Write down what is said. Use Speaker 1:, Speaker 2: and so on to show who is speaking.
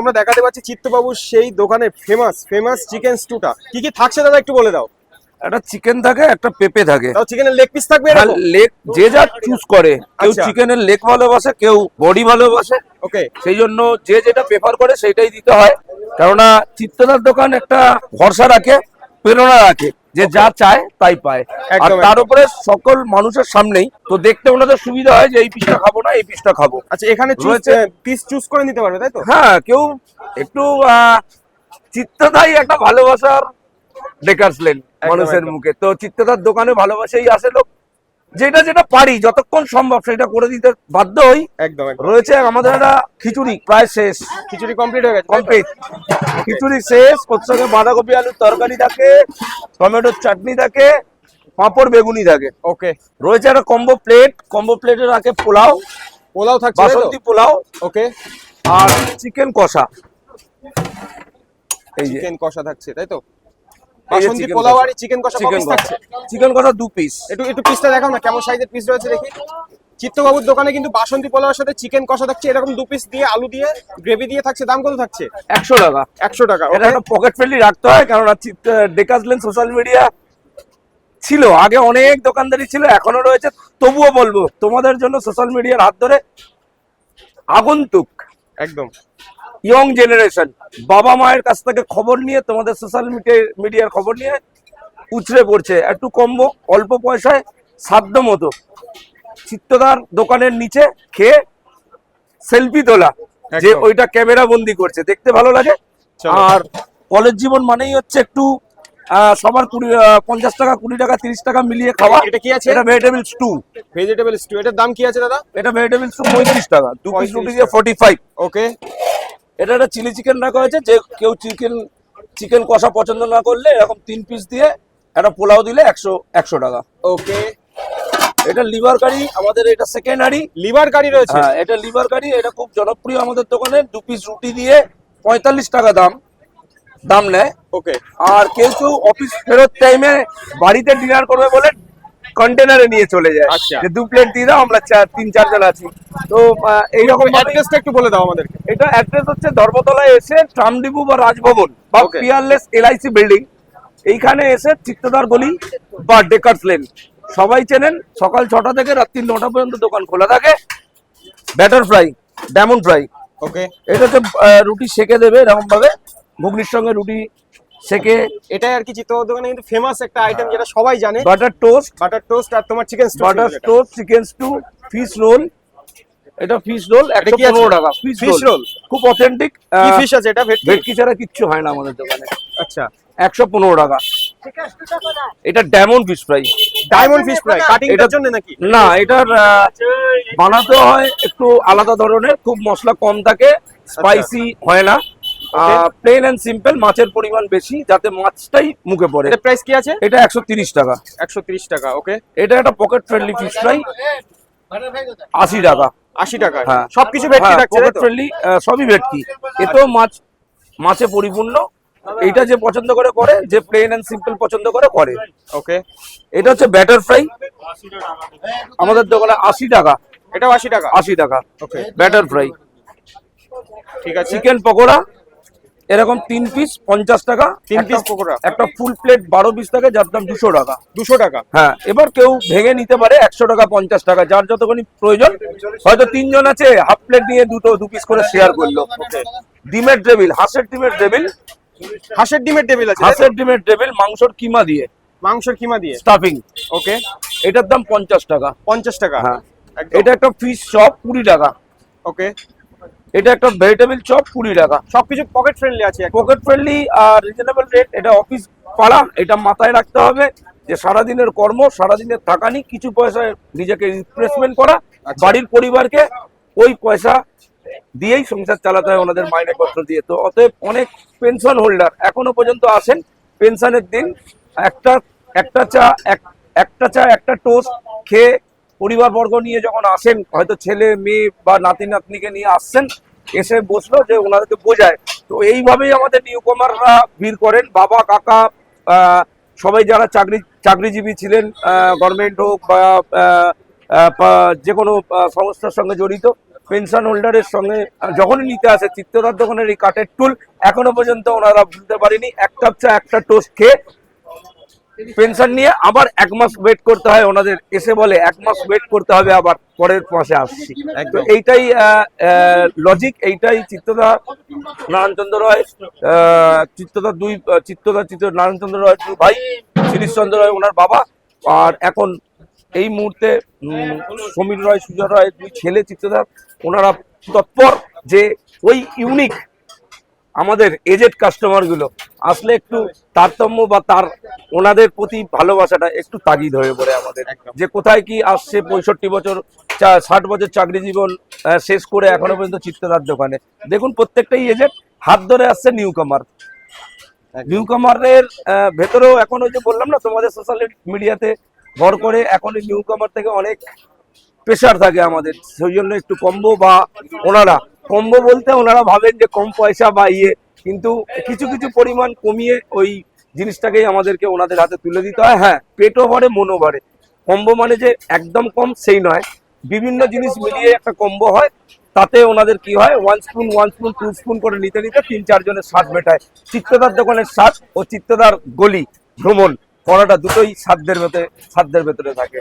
Speaker 1: আমরা দেখাতে পাচ্ছি চিত্তবাবুর সেই দোকানের ফেমাস ফেমাস চিকেন স্টুটা কি কি থাকছে দাদা একটু বলে দাও।
Speaker 2: একটা চিকেন থাকে একটা পেঁপে থাকে।
Speaker 1: চিকেনের লেগ পিস থাকবে
Speaker 2: লেগ যে যা চুজ করে। কেউ
Speaker 1: আচ্ছা।
Speaker 2: চিকেনের লেগ ভালোবাসে কেউ বডি ভালোবাসে।
Speaker 1: ওকে।
Speaker 2: সেই জন্য যে যেটা প্রেফার করে সেটাই দিতে হয়। কেননা চিত্তদার দোকান একটা ভরসা রাখে প্রেরণা রাখে। যে যা চায় তাই পায়। আর তার উপরে সকল মানুষের সামনেই তো দেখতে ওনাদের সুবিধা হয় যে এই পিসটা খাব না এই পিসটা খাব।
Speaker 1: আচ্ছা এখানে। পিস চুজ করে নিতে পারবে তাই তো?
Speaker 2: হ্যাঁ কেউ একটু আহ, চিত্তদাই একটা ভালোবাসার ডেকার্সলেন মানুষের মুখে। তো চিত্তদার দোকানে ভালোবাসেই আসে লোক। যেটা যেটা পারি যতক্ষণ সম্ভব সেটা করে দিতে বাধ্য হই।
Speaker 1: একদম একদম।
Speaker 2: রয়েছে আমাদের একটা খিচুড়ি প্রায় শেষ।
Speaker 1: খিচুড়ি কমপ্লিট হয়ে গেছে।
Speaker 2: কমপ্লিট খিচুড়ি শেষ ওর সঙ্গে বাঁধাকপি আলুর তরকারি থাকে টমেটোর চাটনি থাকে পাঁপড় বেগুনি থাকে।
Speaker 1: ওকে
Speaker 2: রয়েছে একটা কম্বো প্লেট কম্বো প্লেটে রাখে পোলাও
Speaker 1: পোলাও থাকছে
Speaker 2: বাসন্তী পোলাও।
Speaker 1: ওকে
Speaker 2: আর চিকেন কষা। এই
Speaker 1: চিকেন কষা থাকছে তাই তো? বাসন্তী পোলাও। আর চিকেন কষা
Speaker 2: চিকেন
Speaker 1: থাকছে।
Speaker 2: চিকেন কষা দু পিস
Speaker 1: একটু একটু পিসটা দেখাও না কেমন সাইজের পিস রয়েছে দেখি। চিত্তবাবুর দোকানে কিন্তু বাসন্তী পোলাওয়ের সাথে চিকেন কষা থাকছে এরকম দু পিস দিয়ে আলু দিয়ে গ্রেভি দিয়ে থাকছে দাম কত থাকছে?
Speaker 2: একশো টাকা।
Speaker 1: একশো টাকা
Speaker 2: এটা একটা পকেট ফ্রেন্ডলি রাখতে হয় কারণ ডেকাসলেন সোশ্যাল মিডিয়া ছিল আগে অনেক দোকানদারি ছিল এখনও রয়েছে। তবুও বলব তোমাদের জন্য সোশ্যাল মিডিয়ার হাত ধরে আগন্তুক।
Speaker 1: একদম।
Speaker 2: ইয়ং জেনারেশন বাবা মায়ের কাছ থেকে খবর নিয়ে তোমাদের সোশ্যাল মিডিয়ার খবর নিয়ে উচড়ে পড়ছে। একটু কমবো অল্প পয়সায় সাধ্য মতো। চিত্তদার দোকানের নিচে খেয়ে সেলফি তোলা যে ওইটা ক্যামেরা বন্দি করছে। দেখতে ভালো লাগে। আর কলেজ জীবন মানেই হচ্ছে একটু সবার কুড়ি পঞ্চাশ টাকা কুড়ি টাকা তিরিশ টাকা মিলিয়ে খাওয়া।
Speaker 1: এটা কি আছে?
Speaker 2: এটা ভেজিটেবল স্টু
Speaker 1: ভেজিটেবল স্টু এটার দাম কি আছে দাদা?
Speaker 2: এটা ভেজিটেবল স্টু পঁয়ত্রিশ টাকা। দু পিস
Speaker 1: 35
Speaker 2: রুটি দিয়ে ফোর্টি ফাইভ
Speaker 1: ওকে
Speaker 2: এটা একটা চিলি চিকেন রাখা হয়েছে যে কেউ চিকেন চিকেন কষা পছন্দ না করলে এরকম তিন পিস দিয়ে একটা পোলাও দিলে একশো একশো টাকা।
Speaker 1: ওকে
Speaker 2: এটা লিভার কারি আমাদের এটা সেকেন্ড হাড়ি।
Speaker 1: লিভার কারি রয়েছে?
Speaker 2: হ্যাঁ এটা লিভার কারি এটা খুব জনপ্রিয় আমাদের দোকানে। দু পিস রুটি দিয়ে পঁয়তাল্লিশ টাকা দাম দাম নেয়।
Speaker 1: ওকে
Speaker 2: আর কেউ কেউ অফিস ফেরত টাইমে বাড়িতে ডিনার করবে বলে কন্টেনারে নিয়ে চলে যায়।
Speaker 1: আচ্ছা।
Speaker 2: যে দু প্লেট দিয়ে দাও আমরা চার তিন চারজন আছি। তো আহ, এইরকম ভাবে
Speaker 1: অ্যাড্রেসটা একটু বলে দাও আমাদেরকে।
Speaker 2: এটা অ্যাড্রেস হচ্ছে ধর্মতলায় এসে ট্রামডিবু বা রাজভবন বা. পিয়ারলেস এলআইসি বিল্ডিং এইখানে এসে চিত্তদার গলি বা ডেকার্স লেন সবাই চেনেন সকাল ছটা থেকে রাত্রি নটা পর্যন্ত দোকান খোলা থাকে। Batter fry diamond fry
Speaker 1: okay
Speaker 2: এটাতে রুটি সেকে দেবে এরকম ভাবে ঘুগনির সঙ্গে রুটি সেকে
Speaker 1: এটাই আর কি চিত্তবাবুর দোকানে কিন্তু ফেমাস একটা আইটেম যেটা সবাই জানে।
Speaker 2: বাটার টোস্ট
Speaker 1: বাটার টোস্ট আর তোমার chicken stew
Speaker 2: butter toast chicken stew fish roll এটা ফিশ রোল একশো
Speaker 1: কি
Speaker 2: টাকা ফিশ রোল খুব অথেন্টিক
Speaker 1: কি ফিশ আছে এটা? ভেটকি?
Speaker 2: ভেটকি ছাড়া কিচ্ছু হয় না আমাদের দোকানে।
Speaker 1: আচ্ছা।
Speaker 2: একশো পনেরো টাকা। এটা diamond fish fry
Speaker 1: diamond fish fry cutting এর জন্য নাকি?
Speaker 2: না এটার বানাতে হয় একটু আলাদা ধরনের খুব মশলা কম থাকে স্পাইসি হয় না। প্লেন এন্ড সিম্পল মাছের পরিমাণ বেশি যাতে মাছটাই মুখে পড়ে।
Speaker 1: এটা প্রাইস কি আছে?
Speaker 2: এটা একশো তিরিশ টাকা।
Speaker 1: একশো তিরিশ টাকা ওকে
Speaker 2: এটা একটা পকেট ফ্রেন্ডলি ফিশ ফ্রাই আশি টাকা।
Speaker 1: আশি টাকা।
Speaker 2: হ্যাঁ।
Speaker 1: সবকিছু ভেটকি থাকছে
Speaker 2: পকেট ফ্রেন্ডলি সবই ভেটকি। এতেও মাছ মাছে পরিপূর্ণ। এইটা যে পছন্দ করে করে যে প্লেন এন্ড সিম্পল পছন্দ করে করে।
Speaker 1: ওকে
Speaker 2: এটা হচ্ছে ব্যাটার ফ্রাই আমাদের দোকানে আশি টাকা।
Speaker 1: এটাও আশি টাকা?
Speaker 2: আশি টাকা।
Speaker 1: ওকে
Speaker 2: ব্যাটার ফ্রাই
Speaker 1: ঠিক আছে।
Speaker 2: চিকেন পকোড়া এরকম তিন পিস পঞ্চাশ টাকা
Speaker 1: তিন পিস পকোড়া।
Speaker 2: একটা ফুল প্লেট বারো পিস থাকে যার দাম দুশো টাকা।
Speaker 1: দুশো টাকা।
Speaker 2: হ্যাঁ এবার কেউ ভেঙে নিতে পারে একশো টাকা পঞ্চাশ টাকা যার যতক্ষণ প্রয়োজন হয়তো তিনজন আছে হাফ প্লেট নিয়ে দুটো দু পিস করে শেয়ার করল। ডিমের টেবিল হাঁসের ডিমের টেবিল
Speaker 1: হাঁসের ডিমের টেবিল আছে
Speaker 2: হাঁসের ডিমের টেবিল মাংসর কিমা দিয়ে।
Speaker 1: মাংসের কিমা দিয়ে।
Speaker 2: Stuffing
Speaker 1: okay.
Speaker 2: এটার দাম পঞ্চাশ টাকা।
Speaker 1: পঞ্চাশ টাকা।
Speaker 2: হ্যাঁ। এটা একটা ফিশ চপ কুড়ি টাকা।
Speaker 1: ওকে।
Speaker 2: এটা একটা ভেজিটেবিল চপ কুড়ি টাকা।
Speaker 1: সবকিছু পকেট ফ্রেন্ডলি আছে
Speaker 2: পকেট ফ্রেন্ডলি আর রিজনেবল রেট এটা অফিস পাড়া এটা মাথায় রাখতে হবে যে সারাদিনের কর্ম সারাদিনের থাকানি কিছু পয়সা নিজেকে রিপ্লেসমেন্ট করা
Speaker 1: আচ্ছা।
Speaker 2: বাড়ির পরিবারকে ওই পয়সা দিয়েই সংসার চালাতে হয় ওনাদের মাইনে পত্র দিয়ে। তো অতএব অনেক পেনশন হোল্ডার এখনও পর্যন্ত আসেন। পেনশনের দিন একটা একটা চা এক- একটা চা একটা টোস্ট খেয়ে পরিবারবর্গ নিয়ে যখন আসেন, হয়তো ছেলে, মেয়ে বা নাতি নাতনিকে নিয়ে আসছেন, এসে বসল যে ওনাদেরকে বোঝায়। তো এইভাবেই আমাদের নিউ কমাররা ভিড় করেন। বাবা, কাকা সবাই যারা চাকরি, চাকরিজীবী ছিলেন গভর্নমেন্ট হোক বা যে কোনো সংস্থার সঙ্গে জড়িত, পেনশন হোল্ডারের সঙ্গে যখনই নিতে আসে চিত্তদার দোকানের এই কাঠের টুল এখনও পর্যন্ত ওনারা বুঝতে পারেনি। এক কাপ চা, একটা টোস্ট খেয়ে পেনশন নিয়ে আবার এক মাস ওয়েট করতে হয় ওনাদের। এসে বলে এক মাস ওয়েট করতে হবে আবার পরের মাসে আসছি। তো। এইটাই লজিক এইটাই চিত্তদা নারায়ণচন্দ্র রায় চিত্তদা দুই চিত্তদা চিত্ত নারায়ণচন্দ্র রায় দুই ভাই শিরিশচন্দ্র রায় ওনার বাবা। আর এখন এই মুহূর্তে সমীর রায় সুজয় রায় দুই ছেলে চিত্তদা ওনারা তৎপর যে ওই ইউনিক আমাদের এজেড কাস্টমারগুলো আসলে একটু তারতম্য বা তার ওনাদের প্রতি ভালোবাসাটা একটু তাগিদ হয়ে পড়ে আমাদের। যে কোথায় কি আসছে পঁয়ষট্টি বছর ষাট বছর চাকরি জীবন শেষ করে এখনও পর্যন্ত চিত্তদার দোকানে। দেখুন প্রত্যেকটাই এজেড হাত ধরে আসছে নিউ কামার নিউ কামারের ভেতরেও এখন ওই যে বললাম না তোমাদের সোশ্যাল মিডিয়াতে ভর করে এখন নিউ কামার থেকে অনেক প্রেশার থাকে আমাদের। সেই জন্য একটু কম্বো বা ওনারা কম্বো বলতে ওনারা ভাবেন যে কম পয়সা বা ইয়ে কিন্তু কিছু কিছু পরিমাণ কমিয়ে ওই জিনিসটাকেই আমাদেরকে ওনাদের হাতে তুলে দিতে হয়। হ্যাঁ পেটও ভরে, মনও ভরে। কম্বো মানে যে একদম কম, সেই নয়। বিভিন্ন জিনিস মিলিয়ে একটা কম্বো হয়, তাতে ওনাদের কি হয় one spoon one spoon two spoon করে নিতে নিতে তিন চারজনের স্বাদ মেটায়। চিত্তদার দোকানের স্বাদ ও চিত্তদার গলি, ভ্রমণ করাটা দুটোই সাধ্যের ভেতরে সাধ্যের ভেতরে থাকে।